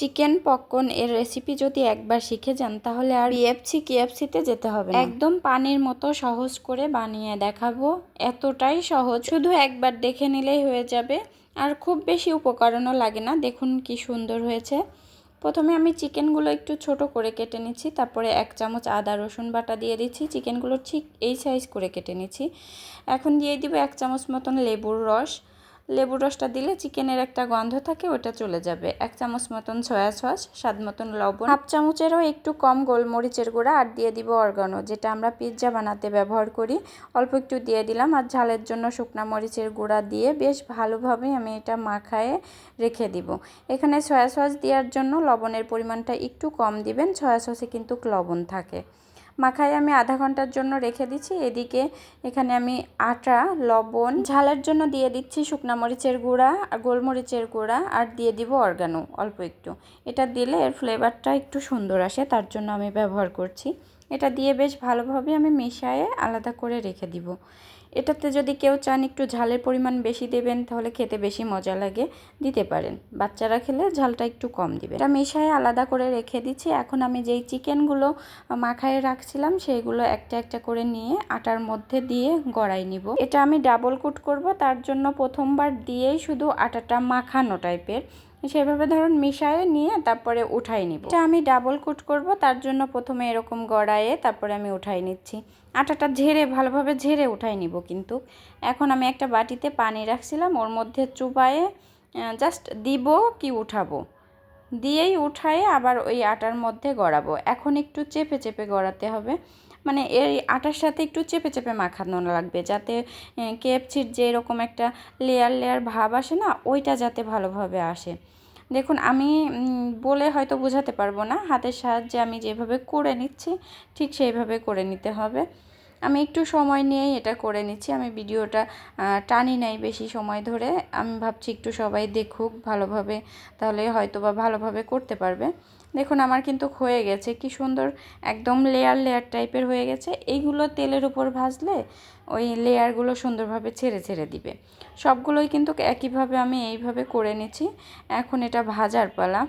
Chicken popcorn এর recipe যদি একবার শিখে যান, তাহলে আর বিএফসি কেএফসিতে যেতে হবে একদম পানির মতো সহজ করে বানিয়ে দেখাবো। এতটাই সহজ। শুধু একবার দেখে নিলেই হয়ে যাবে। আর খুব বেশি উপকরণও লাগে না। দেখুন কি সুন্দর হয়েছে। প্রথমে আমি চিকেনগুলো একটু ছোট করে কেটে নিচ্ছি। তারপরে এক চামচ আদা, রসুন বাটা দিয়ে দিচ্ছি। চিকেনগুলো ঠিক এই সাইজ করে কেটে নিচ্ছি। এখন দিয়ে দিব এক চামচ মতন লেবুর রস। লেবুর রসটা দিলে চিকেনের একটা গন্ধ থাকে, ওটা চলে যাবে। এক চামচ মতন সয়া সস, স্বাদ মতন লবণ, হাফ চামচেরও একটু কম গোলমরিচের গুঁড়া, আর দিয়ে দিব অর্গানো, যেটা আমরা পিৎজা বানাতে ব্যবহার করি। অল্প একটু দিয়ে দিলাম, আর ঝালের জন্য শুকনা মরিচের গুঁড়া দিয়ে বেশ ভালোভাবে আমি এটা মাখায়ে রেখে দিব। এখানে সয়া সস দেওয়ার জন্য লবণের পরিমাণটা একটু কম দিবেন, সয়া সসে কিন্তু লবণ থাকে। মাখায় আমি আধা ঘণ্টার জন্য রেখে দিচ্ছি। এদিকে এখানে আমি আটা, লবণ, ঝালের জন্য দিয়ে দিচ্ছি শুকনা মরিচের গুঁড়া আর গোলমরিচের গুঁড়া, আর দিয়ে দিব অর্গানো, অল্প একটু। এটা দিলে এর ফ্লেভারটা একটু সুন্দর আসে, তার জন্য আমি ব্যবহার করছি। এটা দিয়ে বেশ ভালোভাবে আমি মিশায়ে আলাদা করে রেখে দিব। এটাতে যদি কেউ চান একটু ঝালের পরিমাণ বেশি দেবেন, তাহলে খেতে বেশি মজা লাগে, দিতে পারেন। বাচ্চারা খেলে ঝালটা একটু কম দিবে এটা মেশায় আলাদা করে রেখে দিচ্ছি। এখন আমি যেই চিকেনগুলো মাখায় রাখছিলাম, সেইগুলো একটা একটা করে নিয়ে আটার মধ্যে দিয়ে গড়াই নিব। এটা আমি ডাবল কুট করব, তার জন্য প্রথমবার দিয়েই শুধু আটাটা মাখানো টাইপের সেভাবে ধরুন মিশায়ে নিয়ে তারপরে উঠাই নিব। এটা আমি ডাবল কুট করব, তার জন্য প্রথমে এরকম গড়ায়ে তারপরে আমি উঠাই নিচ্ছি। আটাটা ঝেড়ে ভালোভাবে ঝেড়ে উঠাই নিব কিন্তু। এখন আমি একটা বাটিতে পানি রাখছিলাম, ওর মধ্যে চুবায়ে জাস্ট দিব কি উঠাবো? দিয়েই উঠায়ে আবার ওই আটার মধ্যে গড়াবো। এখন একটু চেপে চেপে গড়াতে হবে। মানে এই আটার সাথে একটু চেপে চেপে মাখানো লাগবে যাতে কেপচির যে এরকম একটা লেয়ার লেয়ার ভাব আসে না, ওইটা যাতে ভালোভাবে আসে। দেখুন, আমি বলে হয়তো বোঝাতে পারব না, হাতের সাহায্যে আমি যেভাবে করে নিচ্ছি, ঠিক সেইভাবে করে নিতে হবে। আমি একটু সময় নিয়েই এটা করে নিচ্ছি। আমি ভিডিওটা টানি নাই বেশি সময় ধরে। আমি ভাবছি একটু সবাই দেখুক ভালোভাবে, তাহলে হয়তো বা ভালোভাবে করতে পারবে। দেখুন, আমার কিন্তু হয়ে গেছে। কি সুন্দর একদম লেয়ার লেয়ার টাইপের হয়ে গেছে। এইগুলো তেলের উপর ভাজলে ওই লেয়ারগুলো সুন্দরভাবে ছেড়ে ছেড়ে দিবে। সবগুলোই কিন্তু একইভাবে আমি এইভাবে করে নিচ্ছি। এখন এটা ভাজার পালা।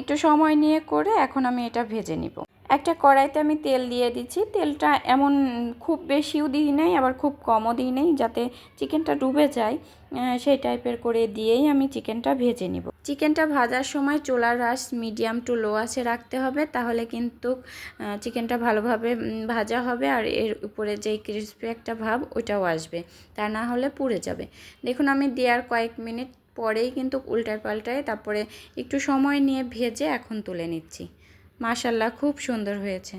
একটু সময় নিয়ে করে এখন আমি এটা ভেজে নিব। একটা কড়াইতে আমি তেল দিয়ে দিচ্ছি। তেলটা এমন খুব বেশিও দিই নাই, আবার খুব কমও দিই নাই যাতে চিকেনটা ডুবে যায়। সেই টাইপের করে দিয়েই আমি চিকেনটা ভেজে নিব। চিকেনটা ভাজার সময় চোলার রাস মিডিয়াম টু লো আছে রাখতে হবে, তাহলে কিন্তু চিকেনটা ভালোভাবে ভাজা হবে আর এর উপরে যেই ক্রিসপি একটা ভাব ওইটাও আসবে। তা না হলে পুড়ে যাবে। দেখুন আমি দেওয়ার কয়েক মিনিট পরেই কিন্তু উল্টার পাল্টায় তারপরে একটু সময় নিয়ে ভেজে এখন তুলে নিচ্ছি। মাশাল্লাহ খুব সুন্দর হয়েছে।